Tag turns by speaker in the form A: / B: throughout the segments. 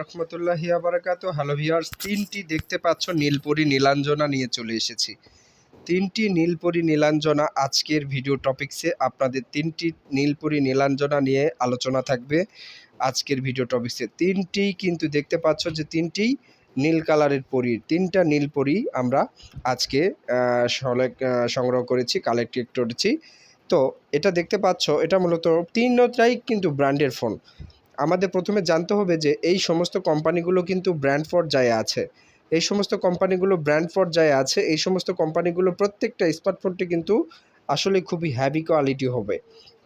A: রহমতুল্লাহি আবরাকাত hello viewers তিনটি দেখতে পাচ্ছ, নীলপরি নীলাঞ্জনা নিয়ে চলে এসেছি। তিনটি নীলপরি নীলাঞ্জনা আজকের ভিডিও টপিকসে আপনাদের তিনটি নীলপরি নীলাঞ্জনা নিয়ে আলোচনা থাকবে আজকের ভিডিও টপিকসে তিনটি কিন্তু দেখতে পাচ্ছ যে তিনটি নীল কালারের পরীর তিনটা নীল পরি আমরা আজকে সংগ্রহ করেছি কালেক্ট করেছি। তো এটা দেখতে পাচ্ছ, এটা মূলত তিনটাই কিন্তু ব্র্যান্ডের ফোন আমাদের প্রথমে জানতে হবে যে এই সমস্ত কোম্পানিগুলো কিন্তু ব্র্যান্ড পর্যায়ে আছে। এই সমস্ত কোম্পানিগুলো ব্র্যান্ড পর্যায়ে আছে, এই সমস্ত কোম্পানিগুলো প্রত্যেকটা স্মার্টফোনটি কিন্তু আসলে খুবই হ্যাভি কোয়ালিটি হবে।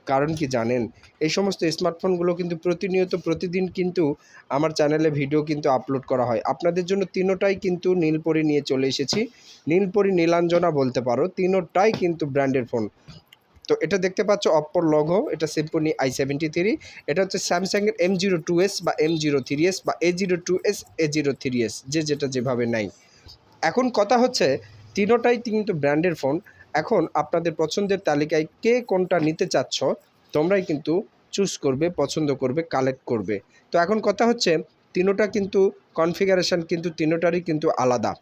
A: কারণ কি জানেন? এই সমস্ত স্মার্টফোনগুলো কিন্তু প্রতিনিয়ত প্রতিদিন কিন্তু আমার চ্যানেলে ভিডিও কিন্তু আপলোড করা হয়। আপনাদের জন্য তিনোটাই কিন্তু নীলপরি নিয়ে চলে এসেছি। নীলপরি নীলাঞ্জনা বলতে পারো, তিনোটাই কিন্তু ব্র্যান্ডের ফোন। তো এটা দেখতে পাচ্ছ অপ্পোর লগো এটা সিম্পনি আই সেভেন্টি থ্রি এটা হচ্ছে স্যামসাংয়ের এম জিরো টু এস বা এম জিরো থ্রি এস বা A zero two S A zero three S যে যেটা যেভাবে নাই। এখন কথা হচ্ছে, তিনোটাই কিন্তু ব্র্যান্ডের ফোন এখন আপনাদের পছন্দের তালিকায় কে কোনটা নিতে চাচ্ছ, তোমরাই কিন্তু চুজ করবে, পছন্দ করবে কালেক্ট করবে। তো এখন কথা হচ্ছে, তিনোটা কিন্তু কনফিগারেশন কিন্তু তিনোটারই কিন্তু আলাদা।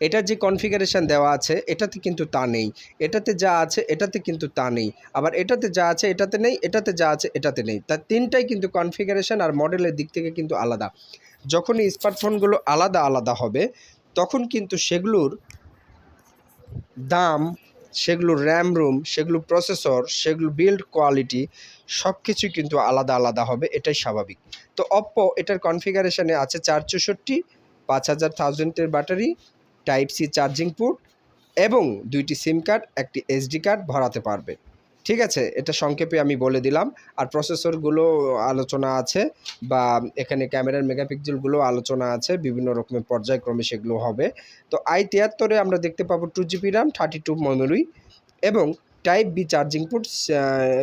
A: এটার যে কনফিগারেশান দেওয়া আছে, এটাতে কিন্তু তা নেই। এটাতে যা আছে, এটাতে কিন্তু তা নেই। আবার এটাতে যা আছে, এটাতে নেই, এটাতে যা আছে, এটাতে নেই। তা তিনটাই কিন্তু কনফিগারেশান আর মডেলের দিক থেকে কিন্তু আলাদা। যখন এই স্মার্টফোনগুলো আলাদা আলাদা হবে, তখন কিন্তু সেগুলোর দাম, সেগুলোর র্যাম রুম সেগুলো প্রসেসর সেগুলো বিল্ড কোয়ালিটি সব কিছুই কিন্তু আলাদা আলাদা হবে, এটাই স্বাভাবিক। তো অপ্পো এটার কনফিগারেশানে আছে চার চৌষট্টি, পাঁচ হাজার থাউজেন্ডের battery type C charging port এবং দুইটি সিম কার্ড, একটি এসডি কার্ড ভরাতে পারবে। ঠিক আছে? এটা সংক্ষেপে আমি বলে দিলাম। আর প্রসেসরগুলো আলোচনা আছে বা এখানে ক্যামেরার মেগাপিক্সেলগুলো আলোচনা আছে, বিভিন্ন রকমের পর্যায়ক্রমে সেগুলো হবে। তো আই তিয়াত্তরে আমরা দেখতে পাবো two GB RAM thirty two memory এবং টাইপ বি চার্জিং পোর্ট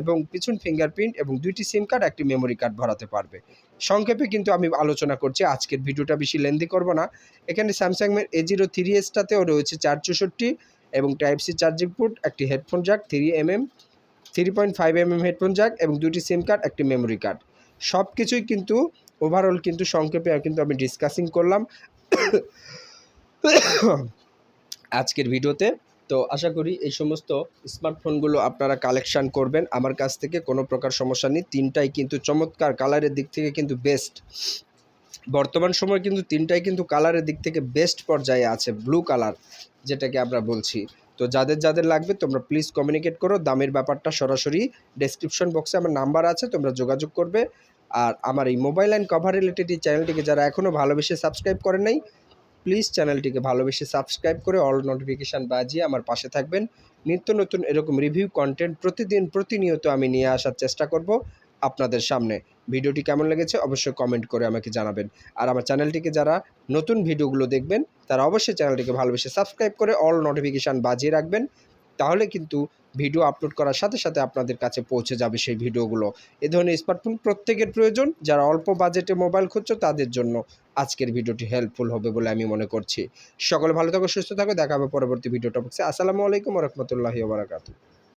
A: এবং পিছন ফিঙ্গারপ্রিন্ট এবং দুইটি সিম কার্ড একটি মেমোরি কার্ড ভরাতে পারবে। সংক্ষেপে কিন্তু আমি আলোচনা করছি, আজকের ভিডিওটা বেশি লেন্দি করব না। এখানে স্যামসাংয়ের এ জিরো থ্রি এসটাতেও রয়েছে চার চৌষট্টি এবং টাইপ সি চার্জিং পোর্ট একটি headphone jack three M M three point five M M headphone jack এবং দুটি সিম কার্ড একটি মেমোরি কার্ড সব কিছুই কিন্তু ওভারঅল কিন্তু সংক্ষেপে কিন্তু আমি ডিসকাসিং করলাম। আজকের ভিডিওতে তো আশা করি এই সমস্ত স্মার্টফোনগুলো আপনারা কালেকশান করবেন। আমার কাছ থেকে কোনো প্রকার সমস্যা নেই। তিনটাই কিন্তু চমৎকার কালারের দিক থেকে কিন্তু বেস্ট বর্তমান সময় কিন্তু তিনটাই কিন্তু কালারের দিক থেকে বেস্ট পর্যায়ে আছে ব্লু কালার যেটাকে আমরা বলছি। তো যাদের যাদের লাগবে তোমরা প্লিজ কমিউনিকেট করো। দামের ব্যাপারটা সরাসরি ডেসক্রিপশন বক্সে আমার নাম্বার আছে, তোমরা যোগাযোগ করবে। আর আমার এই মোবাইল অ্যান্ড কভার রিলেটেড এই চ্যানেলটিকে যারা এখনও ভালোবেসে সাবস্ক্রাইব করে নাই প্লিজ চ্যানেলটিকে ভালোবেসে সাবস্ক্রাইব করে অল নোটিফিকেশান বাজিয়ে আমার পাশে থাকবেন। নিত্য নতুন এরকম রিভিউ কন্টেন্ট প্রতিদিন প্রতিনিয়ত আমি নিয়ে আসার চেষ্টা করব আপনাদের সামনে। ভিডিওটি কেমন লেগেছে অবশ্যই কমেন্ট করে আমাকে জানাবেন। আর আমার চ্যানেলটিকে যারা নতুন ভিডিওগুলো দেখবেন, তারা অবশ্যই চ্যানেলটিকে ভালোবেসে সাবস্ক্রাইব করে অল নোটিফিকেশান বাজিয়ে রাখবেন। তাহলে কিন্তু ভিডিও আপলোড করার সাথে সাথে আপনাদের কাছে পৌঁছে যাবে সেই ভিডিওগুলো। এ ধরনের স্মার্টফোন প্রত্যেকের প্রয়োজন। যারা অল্প বাজেটে মোবাইল খুঁজছো, তাদের জন্য আজকের ভিডিওটি হেল্পফুল হবে বলে আমি মনে করছি। সকলে ভালো থাকো, সুস্থ থাকো। দেখা হবে পরবর্তী ভিডিও টপিক্সে আসসালামু আলাইকুম রহমতুল্লাহি বারাকাতু